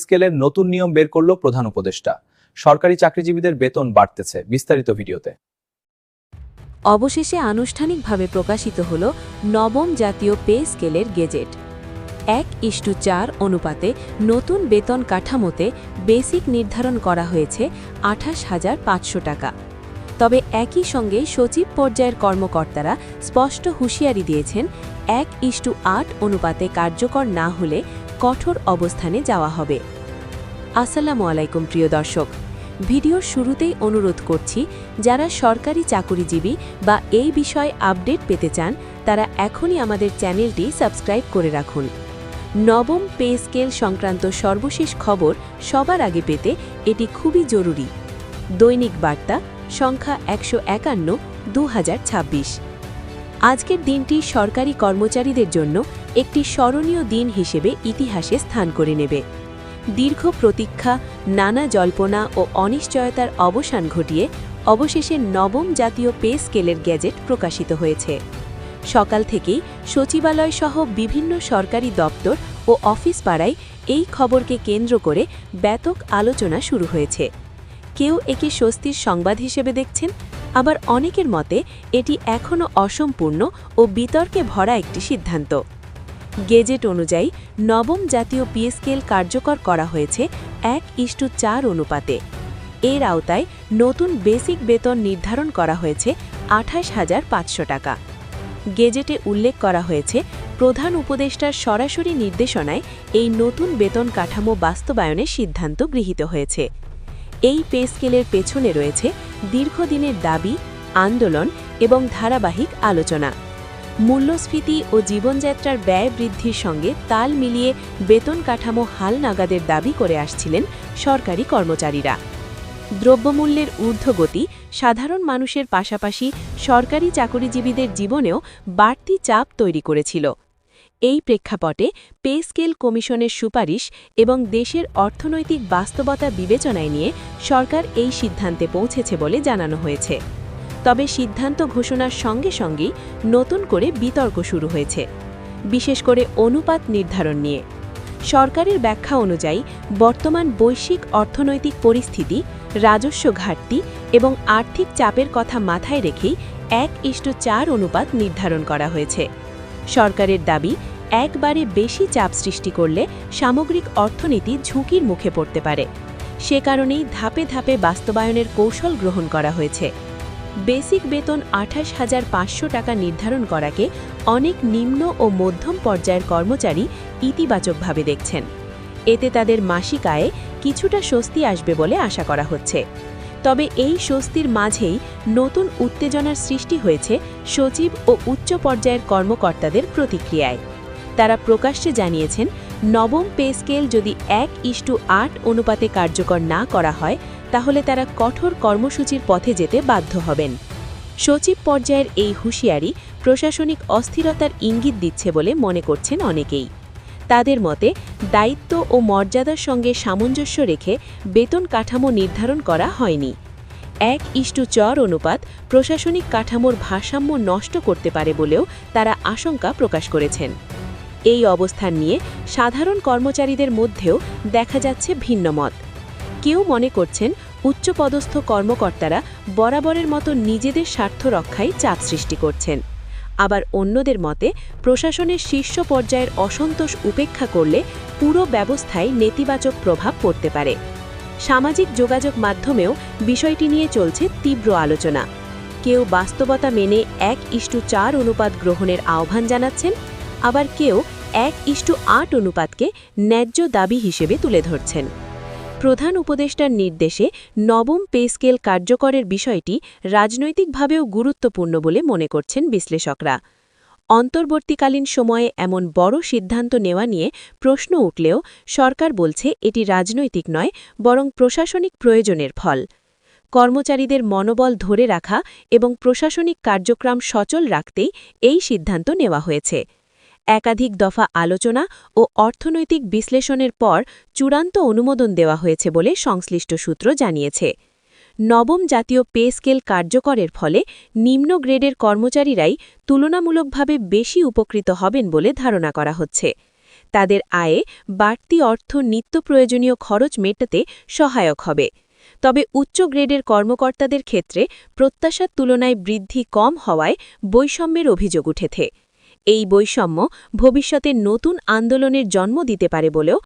স্কেলের নতুন নিয়ম বের করল প্রধান উপদেষ্টা। সরকারি চাকরিজীবীদের বেতন বাড়তেছে বিস্তারিত ভিডিওতে। অবশেষে আনুষ্ঠানিকভাবে প্রকাশিত হল নবম জাতীয় পে স্কেলের গেজেট। এক ইস্টু চার অনুপাতে নতুন বেতন কাঠামোতে বেসিক নির্ধারণ করা হয়েছে আঠাশ হাজার পাঁচশো টাকা। তবে একই সঙ্গে সচিব পর্যায়ের কর্মকর্তারা স্পষ্ট হুঁশিয়ারি দিয়েছেন, এক ইস্টু আট অনুপাতে কার্যকর না হলে কঠোর অবস্থানে যাওয়া হবে। আসসালামু আলাইকুম, প্রিয় দর্শক। ভিডিওর শুরুতেই অনুরোধ করছি, যারা সরকারি চাকুরিজীবী বা এই বিষয়ে আপডেট পেতে চান, তারা এখনই আমাদের চ্যানেলটি সাবস্ক্রাইব করে রাখুন। নবম পে স্কেল সংক্রান্ত সর্বশেষ খবর সবার আগে পেতে এটি খুবই জরুরি। দৈনিক বার্তা, সংখ্যা একশো একান্ন দু আজকের দিনটি সরকারি কর্মচারীদের জন্য একটি স্মরণীয় দিন হিসেবে ইতিহাসে স্থান করে নেবে। দীর্ঘ প্রতীক্ষা, নানা জল্পনা ও অনিশ্চয়তার অবসান ঘটিয়ে অবশেষে নবম জাতীয় পে স্কেলের গ্যাজেট প্রকাশিত হয়েছে। সকাল থেকেই সচিবালয় সহ বিভিন্ন সরকারি দপ্তর ও অফিস পাড়ায় এই খবরকে কেন্দ্র করে ব্যাপক আলোচনা শুরু হয়েছে। কেউ একে স্বস্তির সংবাদ হিসেবে দেখছেন, আবার অনেকের মতে এটি এখনও অসম্পূর্ণ ও বিতর্কে ভরা একটি সিদ্ধান্ত। গেজেট অনুযায়ী নবম জাতীয় পে স্কেল কার্যকর করা হয়েছে এক ইস্টু চার অনুপাতে। এর আওতায় নতুন বেসিক বেতন নির্ধারণ করা হয়েছে আঠাশ হাজার পাঁচশো টাকা। গেজেটে উল্লেখ করা হয়েছে, প্রধান উপদেষ্টার সরাসরি নির্দেশনায় এই নতুন বেতন কাঠামো বাস্তবায়নের সিদ্ধান্ত গৃহীত হয়েছে। এই পে স্কেলের পেছনে রয়েছে দীর্ঘদিনের দাবি, আন্দোলন এবং ধারাবাহিক আলোচনা। মূল্যস্ফীতি ও জীবনযাত্রার ব্যয় বৃদ্ধির সঙ্গে তাল মিলিয়ে বেতন কাঠামো হাল নাগাদের দাবি করে আসছিলেন সরকারি কর্মচারীরা। দ্রব্যমূল্যের ঊর্ধ্বগতি সাধারণ মানুষের পাশাপাশি সরকারি চাকরিজীবীদের জীবনেও বাড়তি চাপ তৈরি করেছিল। এই প্রেক্ষাপটে পে স্কেল কমিশনের সুপারিশ এবং দেশের অর্থনৈতিক বাস্তবতা বিবেচনায় নিয়ে সরকার এই সিদ্ধান্তে পৌঁছেছে বলে জানানো হয়েছে। তবে সিদ্ধান্ত ঘোষণার সঙ্গে সঙ্গেই নতুন করে বিতর্ক শুরু হয়েছে। বিশেষ করে অনুপাত নির্ধারণ নিয়ে। সরকারের ব্যাখ্যা অনুযায়ী বর্তমান বৈশ্বিক অর্থনৈতিক পরিস্থিতি, রাজস্ব ঘাটতি এবং আর্থিক চাপের কথা মাথায় রেখেই এক ইষ্ট চার অনুপাত নির্ধারণ করা হয়েছে। সরকারের দাবি, একবারে বেশি চাপ সৃষ্টি করলে সামগ্রিক অর্থনীতি ঝুঁকির মুখে পড়তে পারে। সে কারণেই ধাপে ধাপে বাস্তবায়নের কৌশল গ্রহণ করা হয়েছে। বেসিক বেতন আঠাশ হাজার পাঁচশো টাকা নির্ধারণ করাকে অনেক নিম্ন ও মধ্যম পর্যায়ের কর্মচারী ইতিবাচকভাবে দেখছেন। এতে তাদের মাসিক আয়ে কিছুটা স্বস্তি আসবে বলে আশা করা হচ্ছে। তবে এই স্বস্তির মাঝেই নতুন উত্তেজনার সৃষ্টি হয়েছে সচিব ও উচ্চ পর্যায়ের কর্মকর্তাদের প্রতিক্রিয়ায়। তারা প্রকাশ্যে জানিয়েছেন নবম পে স্কেল যদি এক ইস্টু আট অনুপাতে কার্যকর না করা হয়, তাহলে তারা কঠোর কর্মসূচির পথে যেতে বাধ্য হবেন। সচিব পর্যায়ের এই হুঁশিয়ারি প্রশাসনিক অস্থিরতার ইঙ্গিত দিচ্ছে বলে মনে করছেন অনেকেই। তাদের মতে, দায়িত্ব ও মর্যাদার সঙ্গে সামঞ্জস্য রেখে বেতন কাঠামো নির্ধারণ করা হয়নি। এক ইস্টু চর অনুপাত প্রশাসনিক কাঠামোর ভারসাম্য নষ্ট করতে পারে বলেও তারা আশঙ্কা প্রকাশ করেছেন। এই অবস্থান নিয়ে সাধারণ কর্মচারীদের মধ্যেও দেখা যাচ্ছে ভিন্ন মত। কেউ মনে করছেন উচ্চপদস্থ কর্মকর্তারা বরাবরের মতো নিজেদের স্বার্থ রক্ষায় চাপ সৃষ্টি করছেন। আবার অন্যদের মতে, প্রশাসনের শীর্ষ পর্যায়ের অসন্তোষ উপেক্ষা করলে পুরো ব্যবস্থায় নেতিবাচক প্রভাব পড়তে পারে। সামাজিক যোগাযোগ মাধ্যমেও বিষয়টি নিয়ে চলছে তীব্র আলোচনা। কেউ বাস্তবতা মেনে এক ইষ্টু চার অনুপাত গ্রহণের আহ্বান জানাচ্ছেন আবার কেউ এক ইস্টু আট অনুপাতকে ন্যায্য দাবি হিসেবে তুলে ধরছেন। প্রধান উপদেষ্টার নির্দেশে নবম পে স্কেল কার্যকরের বিষয়টি রাজনৈতিকভাবেও গুরুত্বপূর্ণ বলে মনে করছেন বিশ্লেষকরা। অন্তর্বর্তীকালীন সময়ে এমন বড় সিদ্ধান্ত নেওয়া নিয়ে প্রশ্ন উঠলেও সরকার বলছে এটি রাজনৈতিক নয়, বরং প্রশাসনিক প্রয়োজনের ফল। কর্মচারীদের মনোবল ধরে রাখা এবং প্রশাসনিক কার্যক্রম সচল রাখতেই এই সিদ্ধান্ত নেওয়া হয়েছে। একাধিক দফা আলোচনা ও অর্থনৈতিক বিশ্লেষণের পর চূড়ান্ত অনুমোদন দেওয়া হয়েছে বলে সংশ্লিষ্ট সূত্র জানিয়েছে। নবম জাতীয় পে স্কেল কার্যকরের ফলে নিম্ন গ্রেডের কর্মচারীরাই তুলনামূলকভাবে বেশি উপকৃত হবেন বলে ধারণা করা হচ্ছে। তাদের আয়ে বাড়তি অর্থ নিত্য প্রয়োজনীয় খরচ মেটাতে সহায়ক হবে। তবে উচ্চ গ্রেডের কর্মকর্তাদের ক্ষেত্রে প্রত্যাশার তুলনায় বৃদ্ধি কম হওয়ায় বৈষম্যের অভিযোগ উঠেছে। এই বৈষম্য ভবিষ্যতে নতুন আন্দোলনের জন্ম দিতে পারে বলেও